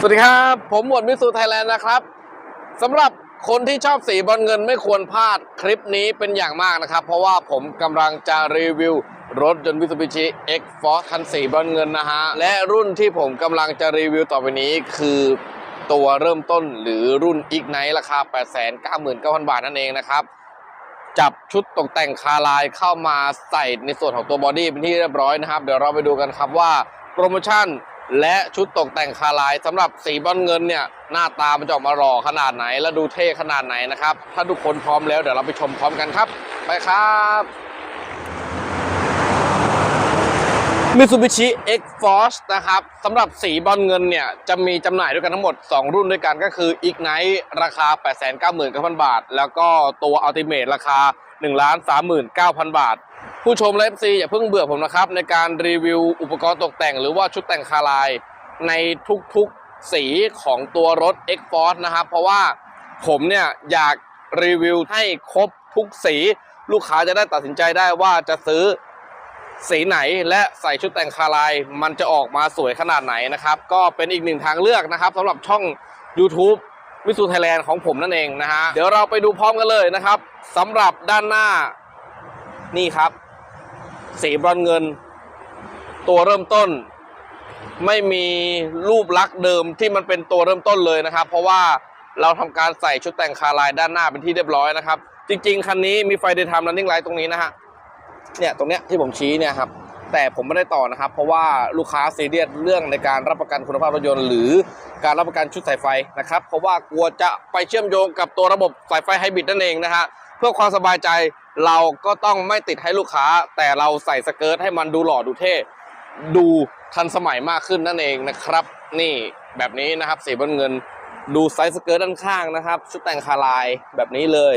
สวัสดีครับ ผมหมวดมิสูไทยแลนด์นะครับสำหรับคนที่ชอบสีบอลเงินไม่ควรพลาดคลิปนี้เป็นอย่างมากนะครับ เพราะว่าผมกำลังจะรีวิวรถยนต์ Mitsubishi X-Force คันสีบอลเงินนะฮะ และรุ่นที่ผมกำลังจะรีวิวต่อไปนี้คือตัวเริ่มต้นหรือรุ่น Ignite ราคา 899,000 บาทนั่นเองนะครับ จับชุดตกแต่งคาลายเข้ามาใส่ในส่วนของตัวบอดี้เป็นที่เรียบร้อยนะครับ เดี๋ยวเราไปดูกันครับว่าโปรโมชั่น และชุดตกแต่งคาลายสำหรับสีบอลเงินเนี่ยหน้าตามันจะออกมาหล่อขนาดไหน และดูเท่ขนาดไหนนะครับ ถ้าทุกคนพร้อมแล้วเดี๋ยวเราไปชมพร้อมกันครับ ไปครับ Mitsubishi X-Force นะครับสำหรับสีบอลเงินเนี่ย จะมีจำหน่ายด้วยกันทั้งหมด 2 รุ่นด้วยกันก็คือ Ignite ราคา 899,000 บาท แล้วก็ตัว Ultimate ราคา 1,39,000 บาท ผู้ชมและ FC อย่าเพิ่งเบื่อผมนะครับ ในการรีวิวอุปกรณ์ตกแต่ง หรือว่าชุดแต่งคาลายในทุกๆสีของตัวรถ X-Force นะครับ เพราะว่าผมเนี่ยอยากรีวิวให้ครบทุกสีลูกค้าจะได้ตัดสินใจได้ว่าจะซื้อสีไหนและใส่ชุดแต่งคาลายมันจะออกมาสวยขนาดไหนนะครับ ก็เป็นอีกหนึ่งทางเลือกนะครับสำหรับช่อง YouTube มิสูไทยแลนด์ของผมนั่นเองนะฮะ เดี๋ยวเราไปดูพร้อมกันเลยนะครับสำหรับด้านหน้านี่ครับ สีบรอนเงิน ตัวเริ่มต้น ไม่มีรูปลักษณ์เดิมที่มันเป็นตัวเริ่มต้นเลยนะครับ เพราะว่าเราทำการใส่ชุดแต่งคาลายด้านหน้าเป็นที่เรียบร้อยนะครับ จริง ๆ คันนี้มีไฟเดย์ไทม์ running light ตรงนี้นะฮะเนี่ยตรงเนี้ยที่ผมชี้เนี่ยครับแต่ผมไม่ได้ต่อนะครับ เพราะว่าลูกค้าซีเรียสเรื่องในการรับประกันคุณภาพรถยนต์ หรือการรับประกันชุดสายไฟนะครับ เพราะว่ากลัวจะไปเชื่อมโยงกับตัวระบบสายไฟไฮบริดนั่นเองนะฮะ เพื่อความสบายใจเราก็ต้องไม่ติดให้ลูกค้า แต่เราใส่สเกิร์ตให้มันดูหล่อดูเท่ดูทันสมัยมากขึ้นนั่นเองนะครับ นี่แบบนี้นะครับสีบนเงิน ดูไซส์สเกิร์ตด้านข้างนะครับ ชุดแต่งคาลายแบบนี้เลย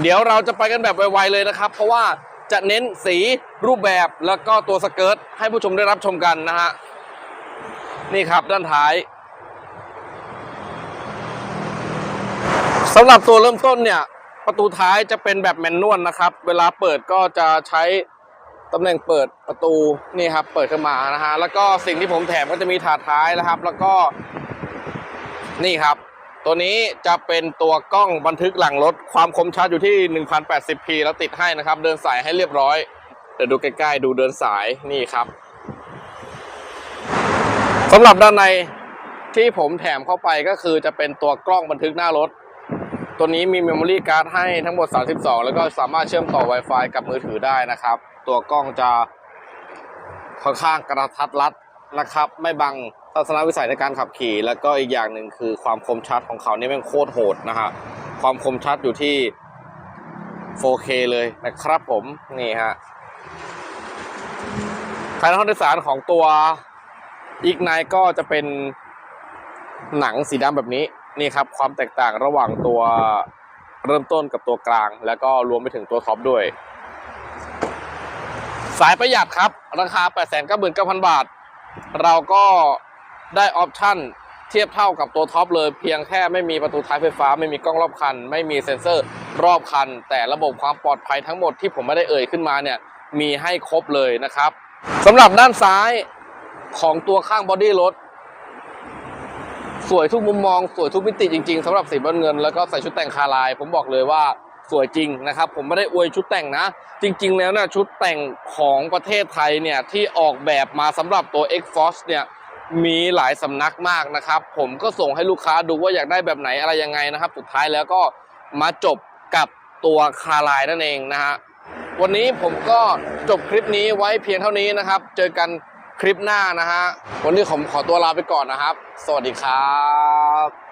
เดี๋ยวเราจะไปกันแบบไวๆเลยนะครับ เพราะว่าจะเน้นสีรูปแบบแล้วก็ตัวสเกิร์ตให้ผู้ชมได้รับชมกันนะฮะนี่ครับด้านท้ายสำหรับตัวเริ่มต้นเนี่ย ประตูท้ายจะเป็นแบบแมนนวลนะครับ เวลาเปิดก็จะใช้ตำแหน่งเปิดประตูนี่ครับเปิดขึ้นมานะฮะแล้วก็สิ่งที่ผมแถมก็จะมีถาดท้ายนะครับ แล้วก็นี่ครับ ตัวนี้จะเป็นตัวกล้องบันทึกหลังรถ ความคมชัดอยู่ที่ 1080p แล้วติดให้นะครับ เดินสายให้เรียบร้อยเดี๋ยวดูใกล้ๆดูเดินสายนี่ครับสำหรับด้านในที่ผมแถมเข้าไปก็คือจะเป็นตัวกล้องบันทึกหน้ารถ ตัวนี้มีเมมโมรี่การ์ดให้ทั้งหมด 32 แล้วก็สามารถเชื่อมต่อ Wi-Fi กับมือถือได้นะครับ ตัวกล้องจะค่อนข้างกระทัดรัดนะครับ ไม่บังทัศนวิสัยในการขับขี่ แล้วก็อีกอย่างหนึ่งคือความคมชัดของเขานี่แม่งโคตรโหดนะฮะความคมชัดอยู่ที่ 4K เลยนะครับผมนี่ฮะภายในห้องโดยสารของตัวอีกไนก็จะเป็นหนังสีดำแบบนี้ นี่ครับความแตกต่างระหว่างตัวเริ่มต้นกับตัวกลาง แล้วก็รวมไปถึงตัวท็อปด้วย สายประหยัดครับ ราคา 899,000 บาท เราก็ได้ออปชั่นเทียบเท่ากับตัวท็อปเลยเพียงแค่ไม่มีประตูท้ายไฟฟ้า ไม่มีกล้องรอบคัน ไม่มีเซ็นเซอร์รอบคัน แต่ระบบความปลอดภัยทั้งหมดที่ผมไม่ได้เอ่ยขึ้นมาเนี่ยมีให้ครบเลยนะครับสำหรับด้านซ้ายของตัวข้างบอดี้รถ สวยทุกมุมมองสวยทุกมิติจริงๆสำหรับสีบอลเงิน แล้วก็ใส่ชุดแต่งคาลาย ผมบอกเลยว่าสวยจริงนะครับ ผมไม่ได้อวยชุดแต่งนะ จริง ๆ แล้วนะชุดแต่งของประเทศไทยเนี่ย ที่ออกแบบมาสำหรับตัว X-Force เนี่ยมีหลายสำนักมากนะครับ ผมก็ส่งให้ลูกค้าดูว่าอยากได้แบบไหนอะไรยังไงนะครับ สุดท้ายแล้วก็มาจบกับตัวคาลายนั่นเองนะฮะวันนี้ผมก็จบคลิปนี้ไว้เพียงเท่านี้นะครับ เจอกัน คลิปหน้านะฮะ วันนี้ผมขอตัวลาไปก่อนนะครับ สวัสดีครับ